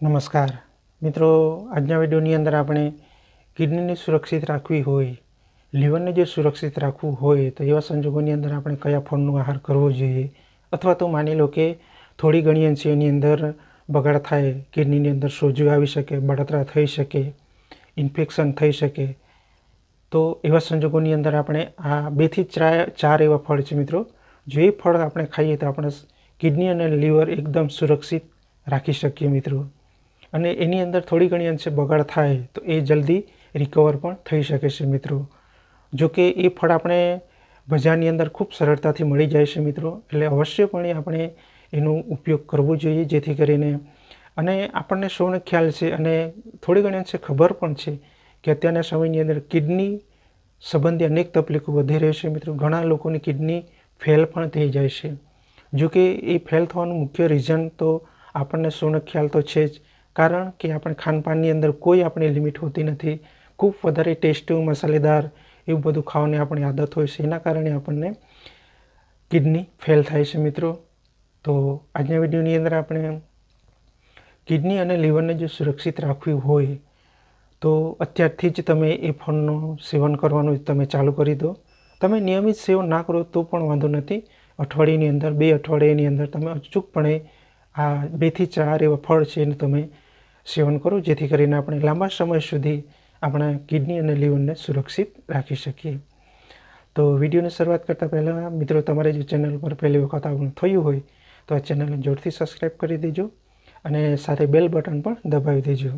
નમસ્કાર. મિત્રો, આજના વિડીયોની અંદર આપણે કિડનીને સુરક્ષિત રાખવી હોય, લીવરને જો સુરક્ષિત રાખવું હોય, તો એવા સંજોગોની અંદર આપણે કયા ફળનો આહાર કરવો જોઈએ? અથવા તો માની લો કે થોડી ઘણી અંશે એની અંદર બગાડ થાય, કિડનીની અંદર સોજો આવી શકે, બળતરા થઈ શકે, ઇન્ફેક્શન થઈ શકે, તો એવા સંજોગોની અંદર આપણે આ બેથી ચાર ચાર એવા ફળ છે મિત્રો. જો એ ફળ આપણે ખાઈએ તો આપણે કિડની અને લીવર એકદમ સુરક્ષિત રાખી શકીએ મિત્રો. અને એની અંદર થોડી ઘણી અંશે બગાડ થાય તો એ જલ્દી રિકવર પણ થઈ શકે છે મિત્રો. જો કે એ ફળ આપણે બજારની અંદર ખૂબ સરળતાથી મળી જાય છે મિત્રો, એટલે અવશ્યપણે આપણે એનો ઉપયોગ કરવો જોઈએ જેથી કરીને. અને આપણને સૌને ખ્યાલ છે અને થોડી ઘણી અંશે ખબર પણ છે કે અત્યારના સમયની અંદર કિડની સંબંધી અનેક તકલીફો વધી રહી છે મિત્રો. ઘણા લોકોની કિડની ફેલ પણ થઈ જાય છે. જો કે એ ફેલ થવાનું મુખ્ય રીઝન તો આપણને સૌને ખ્યાલ તો છે જ કારણ કે આપણે ખાનપાનની અંદર કોઈ આપણી લિમિટ હોતી નથી. ખૂબ વધારે ટેસ્ટી, મસાલેદાર એવું બધું ખાવાની આપણી આદત હોય છે. એના કારણે આપણને કિડની ફેલ થાય છે મિત્રો. તો આજના વિડીયોની અંદર આપણે કિડની અને લીવરને જો સુરક્ષિત રાખવી હોય, તો અત્યારથી જ તમે એ ફળનું સેવન કરવાનું તમે ચાલુ કરી દો. તમે નિયમિત સેવન ના કરો તો પણ વાંધો નથી. અઠવાડિયાની અંદર, બે અઠવાડિયાની અંદર તમે અચૂકપણે આ બેથી ચાર એવા ફળ છે એને તમે સેવન કરો, જેથી કરીને આપણે લાંબા સમય સુધી આપણા કિડની અને લીવરને સુરક્ષિત રાખી શકીએ. તો વિડીયોની શરૂઆત કરતાં પહેલાં, મિત્રો, તમારે જો ચેનલ પર પહેલી વખત આવવાનું થયું હોય, તો આ ચેનલને જોરથી સબસ્ક્રાઈબ કરી દેજો અને સાથે બેલ બટન પણ દબાવી દેજો.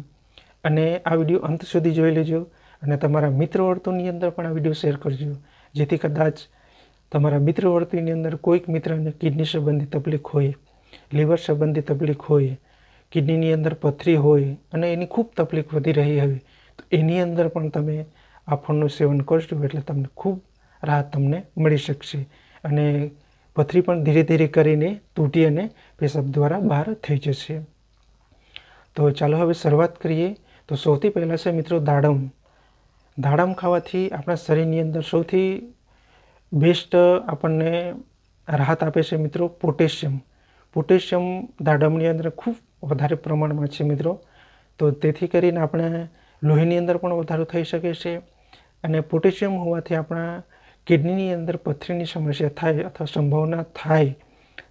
અને આ વીડિયો અંત સુધી જોઈ લેજો અને તમારા મિત્ર વર્તુળની અંદર પણ આ વીડિયો શેર કરજો, જેથી કદાચ તમારા મિત્ર વર્તુળની અંદર કોઈક મિત્રને કિડની સંબંધી તકલીફ હોય, લીવર સંબંધી તકલીફ હોય કિડનીની અંદર પથરી હોય અને એની ખૂબ તકલીફ વધી રહી હોય, તો એની અંદર પણ તમે આ ફળનું સેવન કરશો એટલે તમને ખૂબ રાહત તમને મળી શકશે. અને પથરી પણ ધીરે ધીરે કરીને તૂટી અને પેશાબ દ્વારા બહાર થઈ જશે. તો ચાલો હવે શરૂઆત કરીએ. તો સૌથી પહેલાં છે મિત્રો દાડમ. દાડમ ખાવાથી આપણા શરીરની અંદર સૌથી બેસ્ટ આપણને રાહત આપે છે મિત્રો પોટેશિયમ. પોટેશિયમ દાડમની અંદર ખૂબ વધારે પ્રમાણમાં છે મિત્રો. તો તેથી કરીને આપણે લોહીની અંદર પણ વધારો થઈ શકે છે અને પોટેશિયમ હોવાથી આપણા કિડનીની અંદર પથરીની સમસ્યા થાય અથવા સંભાવના થાય,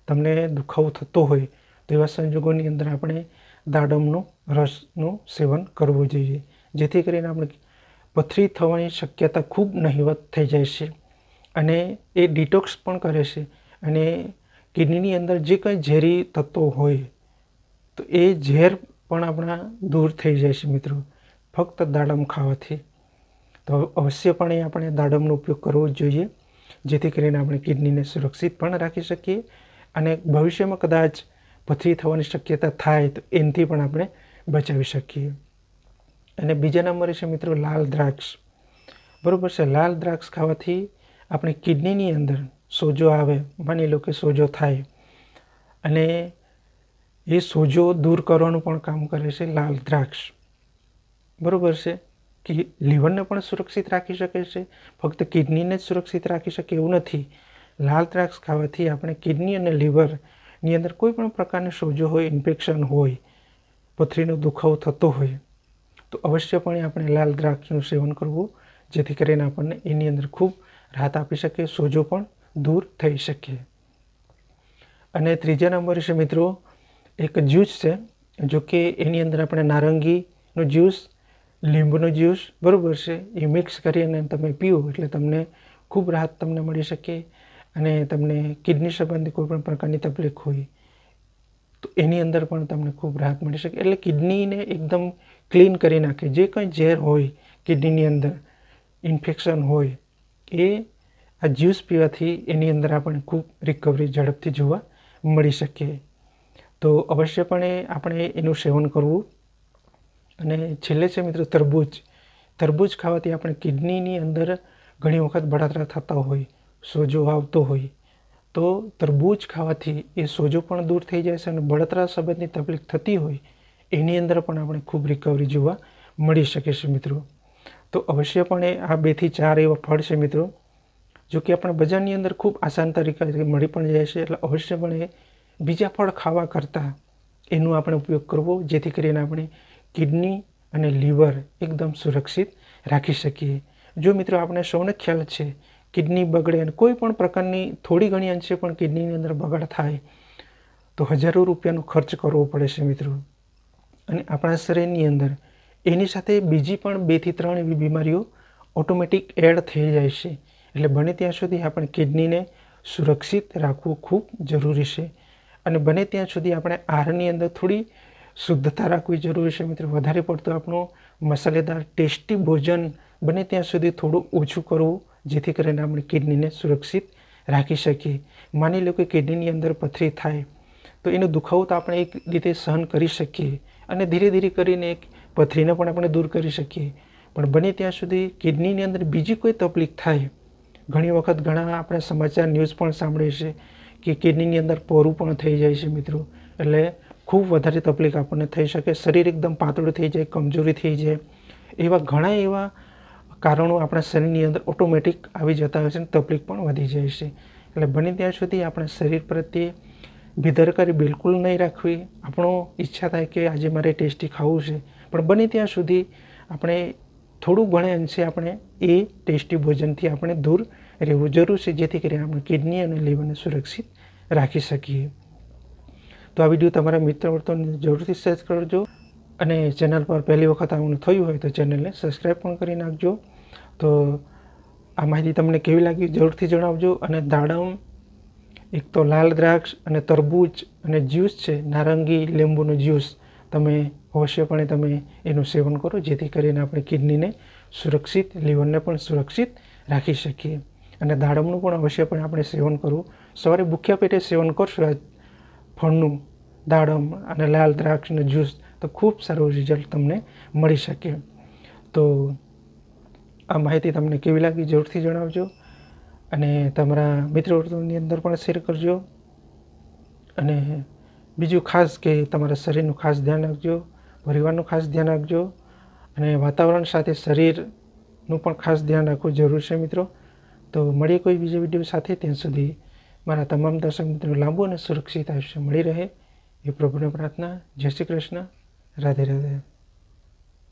તમને દુખાવો થતો હોય, તો એવા સંજોગોની અંદર આપણે દાડમનો, રસનું સેવન કરવું જોઈએ. જેથી કરીને આપણે પથરી થવાની શક્યતા ખૂબ નહિવત થઈ જાય છે અને એ ડિટોક્સ પણ કરે છે અને કિડનીની અંદર જે કંઈ ઝેરી તત્વો હોય તો એ ઝેર પણ આપણા દૂર થઈ જાય છે મિત્રો. ફક્ત દાડમ ખાવાથી. તો અવશ્યપણે આપણે દાડમનો ઉપયોગ કરવો જ જોઈએ, જેથી કરીને આપણે કિડનીને સુરક્ષિત પણ રાખી શકીએ અને ભવિષ્યમાં કદાચ પથરી થવાની શક્યતા થાય તો એનાથી પણ આપણે બચાવી શકીએ. અને બીજા નંબરે છે મિત્રો લાલ દ્રાક્ષ. બરાબર છે, લાલ દ્રાક્ષ ખાવાથી આપણી કિડનીની અંદર સોજો આવે, માની લો કે સોજો થાય. અને એ સોજો દૂર કરવાનું પણ કામ કરે છે લાલ દ્રાક્ષ. બરાબર છે? કે લીવરને પણ સુરક્ષિત રાખી શકે છે? ફક્ત કિડનીને જ સુરક્ષિત રાખી શકે એવું નથી. લાલ દ્રાક્ષ ખાવાથી આપણે કિડની અને લીવરની અંદર કોઈ પણ પ્રકારનો સોજો હોય, ઇન્ફેક્શન હોય, પથરીનો દુખાવો થતો હોય, તો અવશ્યપણે આપણે લાલ દ્રાક્ષનું સેવન કરવું, જેથી કરીને આપણને એની અંદર ખૂબ રાહત આપી શકે, સોજો પણ દૂર થઈ શકે. અને ત્રીજા નંબર છે મિત્રો એક જ્યુસ છે, જો કે એની અંદર આપણે નારંગીનું જ્યુસ, લીંબુનો જ્યુસ બરાબર છે, એ મિક્સ કરીને તમે પીવો એટલે તમને ખૂબ રાહત તમને મળી શકે અને તમને કિડની સંબંધી કોઈપણ પ્રકારની તકલીફ હોય તો એની અંદર પણ તમને ખૂબ રાહત મળી શકે. એટલે કિડનીને એકદમ ક્લીન કરી નાખે. જે કંઈ ઝેર હોય કિડનીની અંદર, ઇન્ફેક્શન હોય, એ આ જ્યુસ પીવાથી એની અંદર આપણે ખૂબ રિકવરી ઝડપથી જોવા મળી શકે. તો અવશ્યપણે આપણે એનું સેવન કરવું. અને છેલ્લે છે મિત્રો તરબૂચ. તરબૂચ ખાવાથી આપણે કિડનીની અંદર ઘણી વખત બળતરા થતા હોય, સોજો આવતો હોય. તો તરબૂચ ખાવાથી એ સોજો પણ દૂર થઈ જાય છે અને બળતરા સંબંધની તકલીફ થતી હોય, એની અંદર પણ આપણે ખૂબ રિકવરી જોવા મળી શકે છે મિત્રો. તો અવશ્યપણે આ બેથી ચાર એવા ફળ છે મિત્રો, જો કે આપણે બજારની અંદર ખૂબ આસાન તરીકે મળી પણ જાય છે, એટલે અવશ્યપણે બીજા ફળ ખાવા કરતાં એનો આપણે ઉપયોગ કરવો, જેથી કરીને આપણે કિડની અને લીવર એકદમ સુરક્ષિત રાખી શકીએ. જો મિત્રો આપણે સૌને ખ્યાલ છે, કિડની બગડે અને કોઈ પણ પ્રકારની થોડી ઘણી અંશે પણ કિડનીની અંદર બગાડ થાય, તો હજારો રૂપિયાનો ખર્ચ કરવો પડે છે મિત્રો. અને આપણા શરીરની અંદર એની સાથે બીજી પણ બેથી ત્રણ એવી બીમારીઓ ઓટોમેટિક એડ થઈ જાય છે. એટલે બને ત્યાં સુધી આપણે કિડનીને સુરક્ષિત રાખવું ખૂબ જરૂરી છે. અને બને ત્યાં સુધી આપણે આહારની અંદર થોડી શુદ્ધતા રાખવી જરૂરી છે મિત્રો. વધારે પડતું આપણું મસાલેદાર, ટેસ્ટી ભોજન બને ત્યાં સુધી થોડું ઓછું કરવું, જેથી કરીને આપણે કિડનીને સુરક્ષિત રાખી શકીએ. માની લો કે કિડનીની અંદર પથરી થાય, તો એનો દુખાવો તો આપણે એક રીતે સહન કરી શકીએ અને ધીરે ધીરે કરીને એક પથરીને પણ આપણે દૂર કરી શકીએ. પણ બને ત્યાં સુધી કિડનીની અંદર બીજી કોઈ તકલીફ થાય, ઘણી વખત ઘણા આપણે સમાચાર ન્યૂઝ પણ સાંભળીએ છીએ કે કિડનીની અંદર પોરું પણ થઈ જાય છે મિત્રો. એટલે ખૂબ વધારે તકલીફ આપણને થઈ શકે. શરીર એકદમ પાતળું થઈ જાય, કમજોરી થઈ જાય. એવા ઘણા એવા કારણો આપણા શરીરની અંદર ઓટોમેટિક આવી જતા હોય છે અને તકલીફ પણ વધી જાય છે. એટલે બને ત્યાં સુધી આપણે શરીર પ્રત્યે બેદરકારી બિલકુલ નહીં રાખવી. આપણો ઈચ્છા થાય કે આજે મારે ટેસ્ટી ખાવું છે. પણ બને ત્યાં સુધી આપણે થોડું ઘણે અંશે આપણે એ ટેસ્ટી ભોજનથી આપણે દૂર રહેવું જરૂર છે, જેથી કરીને આપણે કિડની અને લીવરને સુરક્ષિત રાખી શકીએ. તો આ વીડિયો તમારા મિત્ર વર્તોને જરૂરથી શેર કરજો અને ચેનલ પર પહેલી વખત આવું થયું હોય તો ચેનલને સબસ્ક્રાઈબ પણ કરી નાખજો. તો આ માહિતી તમને કેવી લાગી જરૂરથી જણાવજો અને દાડમ, એક તો લાલ દ્રાક્ષ અને તરબૂચ અને જ્યુસ છે, નારંગી લીંબુનો જ્યુસ તમે અવશ્યપણે તમે એનું સેવન કરો, જેથી કરીને આપણે કિડનીને સુરક્ષિત, લીવરને પણ સુરક્ષિત રાખી શકીએ. અને દાડમનું પણ અવશ્યપણે આપણે સેવન કરવું. સવારે ભૂખ્યા પેટે સેવન કરશું, આ ફળનું દાડમ અને લાલ દ્રાક્ષનું જ્યુસ, તો ખૂબ સારું રિઝલ્ટ તમને મળી શકે. તો આ માહિતી તમને કેવી લાગી જરૂરથી જણાવજો. અને તમારા મિત્ર વર્તુળની અંદર પણ શેર કરજો. અને બીજું ખાસ કે તમારા શરીરનું ખાસ ધ્યાન રાખજો. પરિવારનું ખાસ ધ્યાન રાખજો અને વાતાવરણ સાથે શરીરનું પણ ખાસ ધ્યાન રાખવું જરૂર છે મિત્રો. તો મળીએ કોઈ બીજા વીડિયો સાથે. ત્યાં સુધી મારા તમામ દર્શક મિત્રો લાંબુ અને સુરક્ષિત આયુષ્ય મળી રહે. એ પ્રભુને પ્રાર્થના. જય શ્રી કૃષ્ણ. રાધે રાધે.